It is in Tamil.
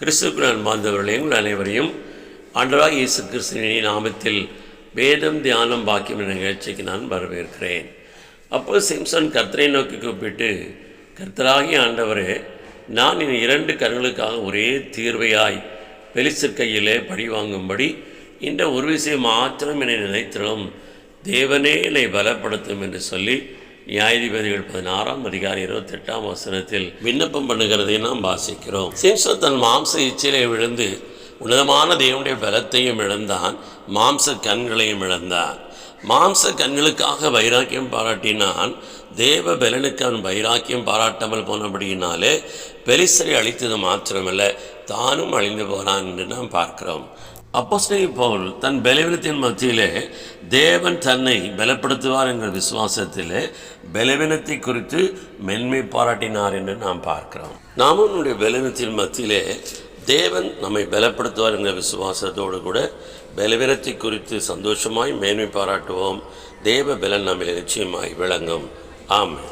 கிறிஸ்துக்குள் அன்பார்ந்தவர்களே உங்கள் அனைவரையும் ஆண்டராக இயேசு கிறிஸ்துவின் நாமத்தில் வேதம் தியானம் பாக்கியம் என்ற நிகழ்ச்சிக்கு நான் வரவேற்கிறேன். அப்போது சிம்சன் கர்த்தரை நோக்கி கூப்பிட்டு கர்த்தராகிய ஆண்டவரே நான் என் இரண்டு கண்களுக்காக ஒரே தீர்வையாய் பெலிசர் கையிலே பழி வாங்கும்படி இந்த ஒரு விஷயம் மாத்திரம் என்னை நினைத்திடும் தேவனே என்னை பலப்படுத்தும் என்று சொல்லி நியாயாதிபதிகள் பதினாறாம் அதிகாரி இருபத்தெட்டாம் வசனத்தில் விண்ணப்பம் பண்ணுகிறதை நாம் வாசிக்கிறோம். சிம்சன் தன் மாம்ச இச்சையிலே விழுந்து உன்னதமான தேவனுடைய பலத்தையும் இழந்தான் மாம்ச கண்களையும் இழந்தான். மாம்ச கண்களுக்காக வைராக்கியம் பாராட்டினான் தேவ பலனுக்கு அவன் வைராக்கியம் பாராட்டாமல் போனபடியினாலே பெலிசரை அழித்தது மாத்திரமல்ல தானும் அழிந்து போனான் என்று நாம் பார்க்கிறோம். அப்போஸ்தலி பவுல் தன் பலவீனத்தின் மத்தியிலே தேவன் தன்னை பலப்படுத்துவார் என்கிற விசுவாசத்திலே பலவீனத்தை குறித்து மென்மை பாராட்டினார் என்று நாம் பார்க்கிறோம். நாமும் நம்முடைய பலவீனத்தின் மத்தியிலே தேவன் நம்மை பலப்படுத்துவார் என்கிற விசுவாசத்தோடு கூட பலவீனத்தை குறித்து சந்தோஷமாய் மேன்மை பாராட்டுவோம். தேவ பலன் நம்மில் நிச்சயமாய் விளங்கும். ஆமாம்